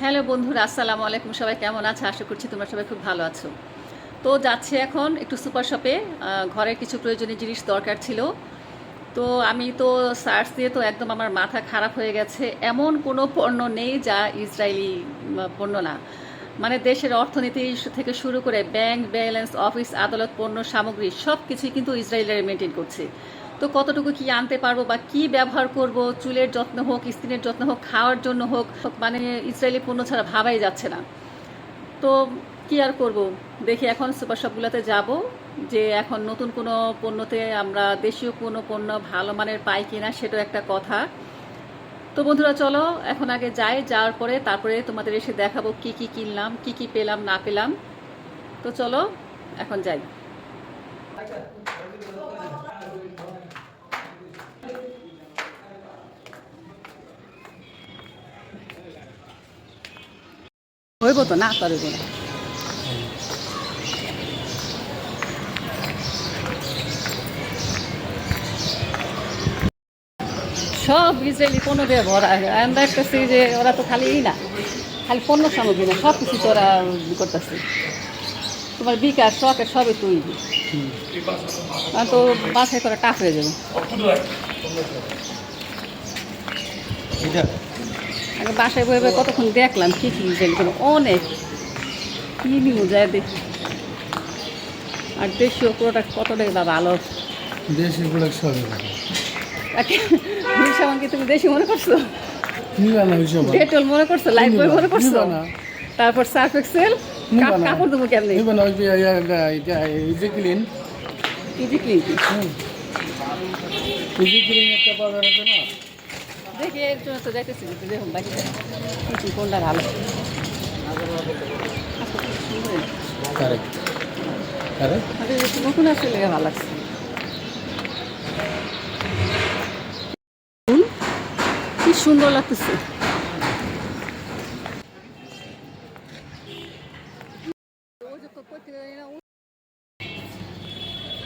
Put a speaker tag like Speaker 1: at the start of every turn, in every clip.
Speaker 1: Hello বন্ধুরা, আসসালামু আলাইকুম। সবাই কেমন আছে? আশা করছি তোমরা সবাই খুব ভালো আছো। তো যাচ্ছে এখন একটু সুপার শপে। ঘরের কিছু প্রয়োজনীয় জিনিস দরকার ছিল। তো আমি তো সার্চ দিয়ে তো একদম আমার মাথা খারাপ হয়ে গেছে। এমন কোনো পণ্য নেই যা ইসরায়েলি পণ্য না। মানে দেশের অর্থনীতি থেকে শুরু করে ব্যাংক, ব্যালেন্স, অফিস, আদালত, পণ্য, সামগ্রী সব কিছুই কিন্তু ইসরায়েলের মেনটেন করছে। তো কতটুকু কি আনতে পারব বা কি ব্যবহার করব, চুলের যত্ন হোক, স্কিনের যত্ন হোক, খাওয়ার জন্য হোক মানে ইসরায়েলি পণ্য ছাড়া ভাবাই যাচ্ছে না। তো কি আর করব? দেখি এখন সুপার শপগুলোতে যাব, যে এখন নতুন কোনো পণ্যতে আমরা দেশীয় কোনো পণ্য ভালো মানের পাই কিনা সেটাও একটা কথা। তো বন্ধুরা, চলো এখন আগে যাই, যাওয়ার পরে তারপরে তোমাদের এসে দেখাবো কি কি কিনলাম, কি কি পেলাম, না পেলাম। তো চলো এখন যাই। না পারব না সব ইসরায়েলি পণ্য দিয়ে ভরা আমরা দেখতেছি যে ওরা তো খালি না খালি পণ্য সামগ্রী না সব কিছু তো ওরা ই করতেছে তোমার বিকাশ শখের সবই তুই তো বাছাই করা টাফ হয়ে যাবে আগে বাসায় বয়ে বয়ে কতক্ষণ দেখলাম কি কি পণ্য অনেক কি নিউ যায় দেখি। আর দেশীয় প্রোডাক্ট কতটাই বা ভালো
Speaker 2: দেশি প্রোডাক্ট সবই ভালো
Speaker 1: সাবান কি তুমি দেশি মনে করছ? ডেটল মনে করছ লাইফ বই মনে করছ?
Speaker 2: না
Speaker 1: তারপর সার্ফ এক্সেল কাপড় দেবো কেমনি?
Speaker 2: Easy clean
Speaker 1: easy clean
Speaker 2: easy clean একটা পাওয়া যাবে না?
Speaker 1: দেখি তো দেখুন কোনটা ভালো? নতুন আসলে লাগছে। কি সুন্দর লাগতেছে।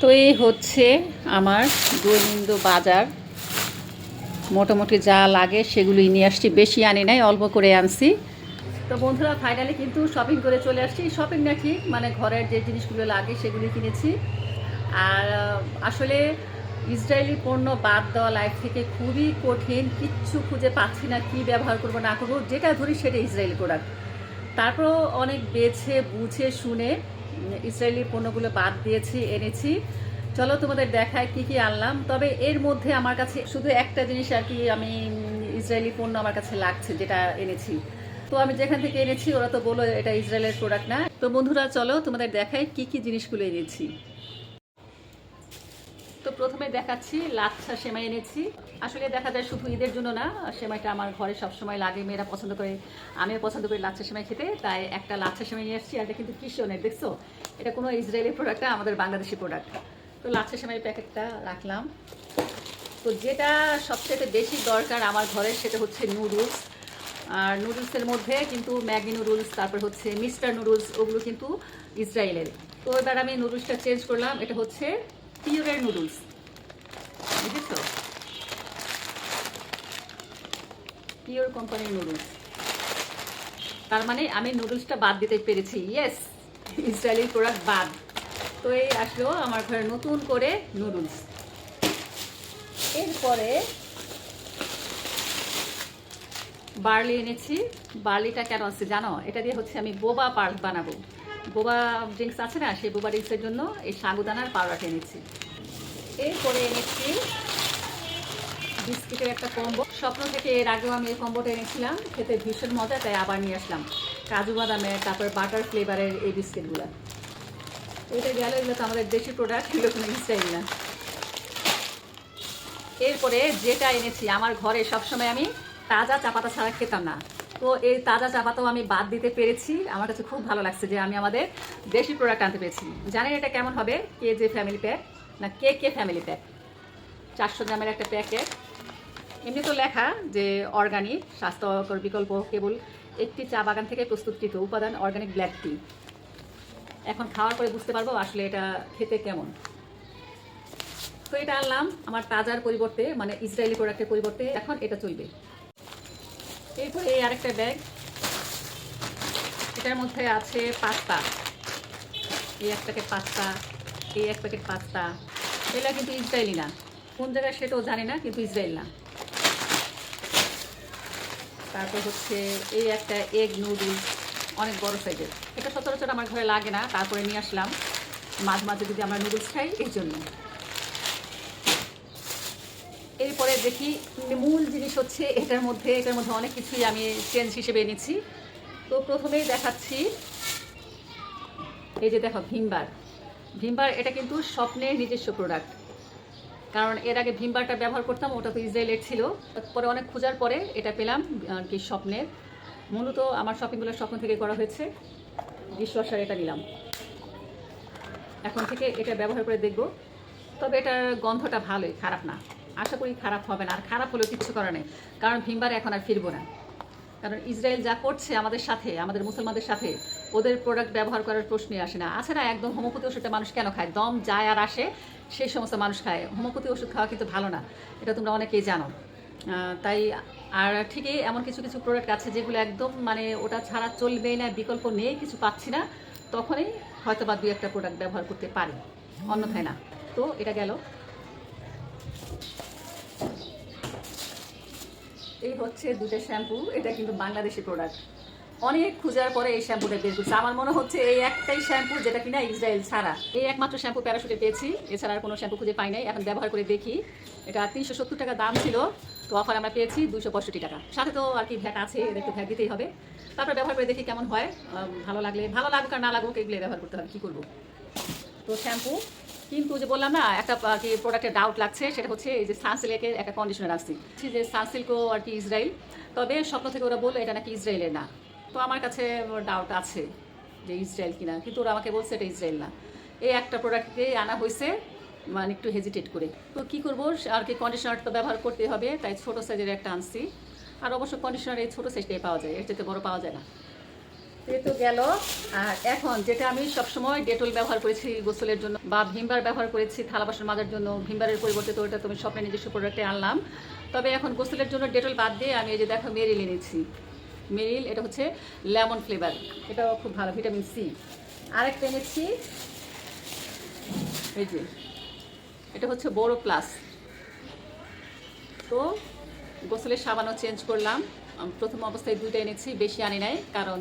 Speaker 1: তো এই হচ্ছে আমার দৈনন্দিন বাজার। মোটামুটি যা লাগে সেগুলোই নিয়ে আসছি। বেশি আনি নাই, অল্প করে আনছি। তো বন্ধুরা ফাইনালি কিন্তু শপিং করে চলে আসছি। শপিং না ঠিক মানে ঘরের যে জিনিসগুলো লাগে সেগুলি কিনেছি। আর আসলে ইসরায়েলি পণ্য বাদ দেওয়া লাইফ থেকে খুবই কঠিন। কিচ্ছু খুঁজে পাচ্ছি না, কি ব্যবহার করব, না করব। যেটা ধরি সেটা ইসরায়েলি প্রোডাক্ট তারপরও অনেক বেছে, বুঝে, শুনে ইসরায়েলি পণ্যগুলো বাদ দিয়েছি, এনেছি। চলো তোমাদের দেখায় কি কি আনলাম। তবে এর মধ্যে আমার কাছে শুধু একটা জিনিস আর কি আমি ইসরায়েলি পণ্য আমার কাছে লাগছে, যেটা এনেছি। তো আমি যেখান থেকে এনেছি, ওরা তো বলো এটা ইসরায়েলের প্রোডাক্ট না। তো বন্ধুরা, চলো তোমাদের দেখাই কি কি জিনিসগুলো এনেছি। তো প্রথমে দেখাচ্ছি, লাচ্ছা সেমাই এনেছি। আসলে দেখা যায় শুধু ঈদের জন্য না, সেমাইটা আমার ঘরে সবসময় লাগে, মেয়েরা পছন্দ করে, আমিও পছন্দ করি লাচ্ছা সেমাই খেতে। তাই একটা লাচ্ছা সেমাই নিয়ে আসছি আর এটা কিন্তু কিশনের দেখছ? এটা কোনো ইসরায়েলি প্রোডাক্ট না, আমাদের বাংলাদেশি প্রোডাক্ট তো লাচ্ছা সেমাই প্যাকেটটা রাখলাম। তো যেটা সবচেয়ে বেশি দরকার আমার ঘরে সেটা হচ্ছে নুডলস। আর নুডলসের মধ্যে কিন্তু ম্যাগি নুডলস, তারপর হচ্ছে মিস্টার নুডলস, ওগুলো কিন্তু ইসরায়েলের। তো এবার আমি নুডলসটা চেঞ্জ করলাম, এটা হচ্ছে পিওরের নুডলস। বুঝেছ? পিওর কোম্পানির নুডলস। তার মানে আমি নুডলসটা বাদ দিতে পেরেছি। ইয়েস ইসরায়েলি প্রোডাক্ট বাদ। তো এই আসলো আমার ঘরে নতুন করে নুডলস। এরপরে বার্লি এনেছি। বার্লিটা কেন আছে জানো? এটা দিয়ে হচ্ছে আমি বোবা পার্ক বানাবো। বোবা ড্রিঙ্কস আছে না? সেই বোবা ড্রিঙ্কসের জন্য এই সাগুদানার পাউডারটা এনেছি। এরপরে এনেছি বিস্কিটের একটা কম্বো। স্বপ্ন থেকে এর আগেও আমি এই কম্বোটা এনেছিলাম। খেতে ভীষণ মজা, তাই আবার নিয়ে আসলাম। কাজু বাদামের, তারপরে বাটার ফ্লেভারের এই বিস্কিটগুলো। এটা গেল, এগুলো তো আমাদের দেশি প্রোডাক্ট এগুলো কোনো স্টাইল না। এরপরে যেটা এনেছি, আমার ঘরে সবসময় আমি তাজা চাপাতা ছাড়া খেতাম না। তো এই তাজা চাপাতাও আমি বাদ দিতে পেরেছি। আমার কাছে খুব ভালো লাগছে যে আমি আমাদের দেশি প্রোডাক্ট আনতে পেরেছি। জানেন এটা কেমন হবে? কে যে ফ্যামিলি প্যাক না, কে কে ফ্যামিলি প্যাক চারশো গ্রামের একটা প্যাকেট। এমনি তো লেখা যে অর্গানিক স্বাস্থ্যকর বিকল্প কেবল একটি চা বাগান থেকে প্রস্তুতকৃত উপাদান অর্গানিক ব্ল্যাক টি এখন খাওয়ার পরে বুঝতে পারব আসলে এটা খেতে কেমন। তো এটা আনলাম আমার তাজার পরিবর্তে মানে ইসরায়েলি প্রোডাক্টের পরিবর্তে, এখন এটা চলবে। এরপরে এই আরেকটা ব্যাগ এটার মধ্যে আছে পাস্তা। এই এক প্যাকেট পাস্তা, এই এক প্যাকেট পাস্তা। এগুলো কিন্তু ইসরায়েলি না। কোন জায়গায় সেটাও জানি না, কিন্তু ইসরায়েল না। তারপর হচ্ছে এই একটা এগ নুডলস অনেক বড় সাইজের এটা সচরাচর আমার ঘরে লাগে না, তারপরে নিয়ে আসলাম। মাঝে মাঝে যদি আমরা নুডলস খাই এই জন্য। এরপরে দেখি মূল জিনিস হচ্ছে এটার মধ্যে এটার মধ্যে অনেক কিছুই আমি চেঞ্জ হিসেবে এনেছি। তো প্রথমেই দেখাচ্ছি, এই যে দেখো ভীমবার। ভীমবার এটা কিন্তু স্বপ্নের নিজস্ব প্রোডাক্ট কারণ এর আগে ভীমবারটা ব্যবহার করতাম, ওটা তো ইসরায়েলের ছিল। পরে অনেক খোঁজার পরে এটা পেলাম আর কি স্বপ্নের। মূলত আমার শপিংগুলো স্বপ্ন থেকে করা হয়েছে। ডিশওয়াশার এটা নিলাম। এখন থেকে এটা ব্যবহার করে দেখব। তবে এটার গন্ধটা ভালোই, খারাপ না। আশা করি খারাপ হবে না। আর খারাপ হলেও কিচ্ছু করার নেই। কারণ ভীমবার এখন আর ফিরবো না। কারণ ইসরায়েল যা করছে আমাদের সাথে, আমাদের মুসলমানদের সাথে, ওদের প্রোডাক্ট ব্যবহার করার প্রশ্নই আসে না। আছে না একদম হোমিওপ্যাথি ওষুধটা মানুষ কেন খায়? দম যায় আর আসে, সেই সমস্ত মানুষ খায়। হোমিওপ্যাথি ওষুধ খাওয়া কিন্তু ভালো না। এটা তোমরা অনেকেই জানো। তাই আর ঠিকই এমন কিছু কিছু প্রোডাক্ট আছে যেগুলো একদম মানে ওটা ছাড়া চলবেই না, বিকল্প নেই, কিছু পাচ্ছি না, তখনই হয়তো বা দুই একটা প্রোডাক্ট ব্যবহার করতে পারি। অন্যথায় না। তো এটা গেল। এই হচ্ছে দুটো শ্যাম্পু এটা কিন্তু বাংলাদেশি প্রোডাক্ট অনেক খোঁজার পরে এই শ্যাম্পুটা বের করছে। আমার মনে হচ্ছে এই একটাই শ্যাম্পু যেটা কিনা ইসরায়েল ছাড়া। এই একমাত্র শ্যাম্পু প্যারাশুটে পেয়েছি। এছাড়া আর কোনো শ্যাম্পু খুঁজে পাই নাই। এখন ব্যবহার করে দেখি। এটা তিনশো সত্তর টাকা দাম ছিল। তো অফার আমরা পেয়েছি দুশো পঁয়ষট্টি টাকা। সাথে তো আর কি ভ্যাট আছে এটা একটু ভ্যাট দিতেই হবে। তারপর ব্যবহার করে দেখি কেমন হয়। ভালো লাগলে, ভালো লাগুক আর না লাগুক, এগুলো ব্যবহার করতে হবে। কী করব? তো শ্যাম্পু কিন্তু যে বললাম না, একটা আর কি প্রোডাক্টের ডাউট লাগছে, সেটা হচ্ছে এই যে সানসিল্কের একটা কন্ডিশনার আসছি যে সানসিল্কও আর কি ইসরায়েল তবে স্বপ্ন থেকে ওরা বলল, এটা নাকি ইসরায়েলের না। তো আমার কাছে ডাউট আছে যে ইসরায়েল কিনা। কিন্তু ওরা আমাকে বলছে এটা ইসরায়েল না। এই একটা প্রোডাক্টকে আনা হয়েছে মানে একটু হেজিটেট করে। তো কি করব? আর কি কন্ডিশনার তো ব্যবহার করতে হবে, তাই ছোটো সাইজের একটা আনছি। আর অবশ্য কন্ডিশনার এই ছোটো সাইজটাই পাওয়া যায়, এর চেয়ে বড় পাওয়া যায় না। তো গেল। আর এখন যেটা আমি সবসময় ডেটল ব্যবহার করেছি গোসলের জন্য, বা ভিমবার ব্যবহার করেছি থালা বাসন মাজার জন্য, ভিমবারের পরিবর্তে তো ওটা তুমি স্বপ্নে নিজস্ব প্রোডাক্টে আনলাম। তবে এখন গোসলের জন্য ডেটল বাদ দিয়ে আমি এই যে দেখো মেরিল এনেছি মেরিল, এটা হচ্ছে লেমন ফ্লেভার। এটাও খুব ভালো, ভিটামিন সি। আরেকটা এনেছি। এই যে, এটা হচ্ছে বড় প্লাস। তো গোসলের সাবানও চেঞ্জ করলাম। প্রথম অবস্থায় দুইটা এনেছি, বেশি আনি নাই, কারণ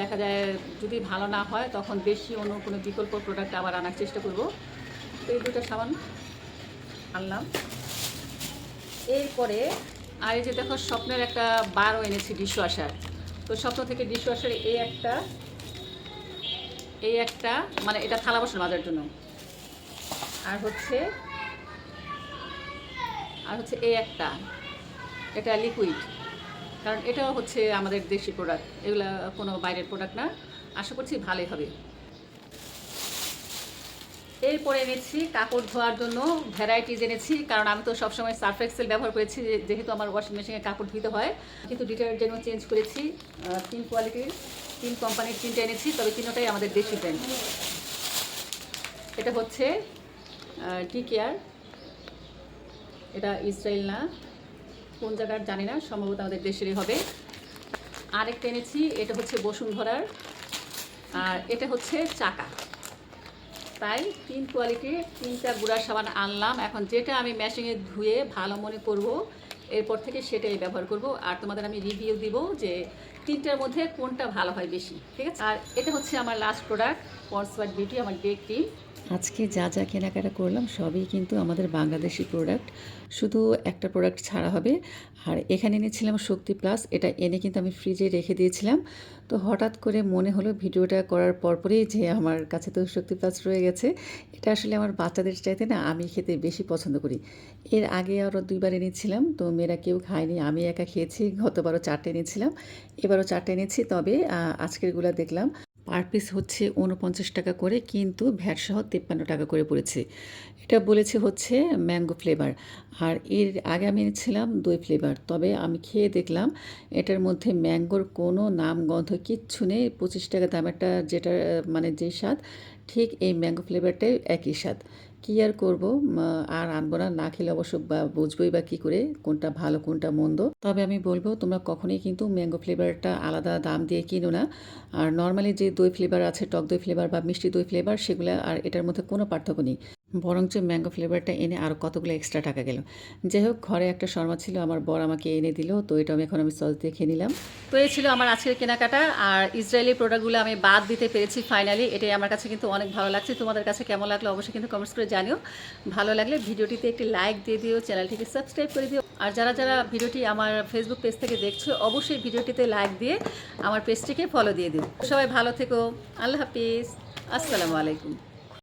Speaker 1: দেখা যায় যদি ভালো না হয়, তখন বেশি অন্য কোনো বিকল্প প্রোডাক্ট আবার আনার চেষ্টা করব। তো এই দুটো সাবান আনলাম। এরপরে আর এই যে দেখো স্বপ্নের একটা বারও এনেছি ডিশওয়াশার তো স্বপ্ন থেকে ডিশওয়াশার এই একটা এই একটা মানে এটা থালা বাসন মাজার জন্য। আর হচ্ছে আর হচ্ছে এই একটা। এটা লিকুইড কারণ এটাও হচ্ছে আমাদের দেশি প্রোডাক্ট এগুলা কোনো বাইরের প্রোডাক্ট না। আশা করছি ভালোই হবে। এরপরে এনেছি কাপড় ধোয়ার জন্য ভ্যারাইটিজ এনেছি, কারণ আমি তো সবসময় সার্ফ এক্সেল ব্যবহার করেছি যেহেতু আমার ওয়াশিং মেশিনে কাপড় ধুতে হয়। কিন্তু ডিটারজেন্টও চেঞ্জ করেছি তিন কোয়ালিটির তিন কোম্পানির তিনটা এনেছি, তবে তিনটাই আমাদের দেশি ব্র্যান্ড এটা হচ্ছে টি কেয়ার এটা ইসরায়েল না, কোন জায়গার জানি না, সম্ভবত আমাদের দেশেরই হবে। আরেকটা এনেছি, এটা হচ্ছে বসুন্ধরার। আর এটা হচ্ছে চাকা। তাই তিন কোয়ালিটির তিনটা গুঁড়া সাবান আনলাম। এখন যেটা আমি মেশিনে ধুয়ে ভালো মনে করব, এরপর থেকে সেটাই ব্যবহার করব। আর তোমাদের আমি রিভিউ দিব যে তিনটার মধ্যে কোনটা ভালো হয় বেশি, ঠিক আছে? আর এটা হচ্ছে আমার লাস্ট প্রোডাক্ট পন্সওয়ার্ড বিউটি আমার ডে ক্রিম
Speaker 3: আজকে যা যা কেনাকাটা করলাম সবই কিন্তু আমাদের বাংলাদেশি প্রোডাক্ট শুধু একটা প্রোডাক্ট ছাড়া হবে। আর এখানে এনেছিলাম শক্তি প্লাস এটা এনে কিন্তু আমি ফ্রিজে রেখে দিয়েছিলাম। তো হঠাৎ করে মনে হলো ভিডিওটা করার পরপরই যে আমার কাছে তো শক্তি প্লাস রয়ে গেছে। এটা আসলে আমার বাচ্চাদের চাইতে না আমি খেতে বেশি পছন্দ করি। এর আগে আরও দুইবার এনেছিলাম, তো মেয়েরা কেউ খায়নি, আমি একা খেয়েছি, গতবারও চারটে এনেছিলাম, এবারও চারটে এনেছি। তবে আজকেরগুলা দেখলাম। পার পিস হচ্ছে উনপঞ্চাশ টাকা করে, কিন্তু ভ্যাটসহ তিপ্পান্ন টাকা করে পড়েছে। এটা বলেছে হচ্ছে ম্যাঙ্গো ফ্লেভার। আর এর আগে আমি এনেছিলাম দই ফ্লেভার, তবে আমি খেয়ে দেখলাম এটার মধ্যে ম্যাঙ্গোর কোনো নাম গন্ধ কিচ্ছু নেই। পঁচিশ টাকা দামেরটা যেটা মানে যে স্বাদ, ঠিক এই ম্যাঙ্গো ফ্লেভারটাই একই স্বাদ। কী আর করব? আর আনব না না খেলে অবশ্য বা- বুঝবোই বা কী করে, কোনটা ভালো, কোনটা মন্দ। তবে আমি বলব, তোমরা কখনোই কিন্তু ম্যাঙ্গো ফ্লেভারটা আলাদা দাম দিয়ে কিনো না। আর নর্মালি যে দই ফ্লেভার আছে, টক দই ফ্লেভার বা মিষ্টি দই ফ্লেভার, সেগুলো আর এটার মধ্যে কোনো পার্থক্য নেই। বরঞ্চ ম্যাঙ্গো ফ্লেভারটা এনে আরও কতগুলো এক্সট্রা টাকা গেল। যাই হোক, ঘরে একটা শর্মা ছিল, আমার বর আমাকে এনে দিল, তো এটা আমি এখন আমি সস দিয়ে খেয়ে নিলাম।
Speaker 1: তো এই ছিল আমার আজকের কেনাকাটা, আর ইসরায়েলি প্রোডাক্টগুলো আমি বাদ দিতে পেরেছি ফাইনালি এটাই আমার কাছে কিন্তু অনেক ভালো লাগছে। তোমাদের কাছে কেমন লাগল অবশ্যই কিন্তু কমেন্টস করে জানিও। ভালো লাগলে ভিডিওটিতে একটি লাইক দিয়ে দিও চ্যানেলটিকে সাবস্ক্রাইব করে দিও। আর যারা যারা ভিডিওটি আমার ফেসবুক পেজ থেকে দেখছ, অবশ্যই ভিডিওটিতে লাইক দিয়ে আমার পেজটিকে ফলো দিয়ে দিও। সবাই ভালো থেকো। আল্লাহ হাফিজ। আসসালামু আলাইকুম।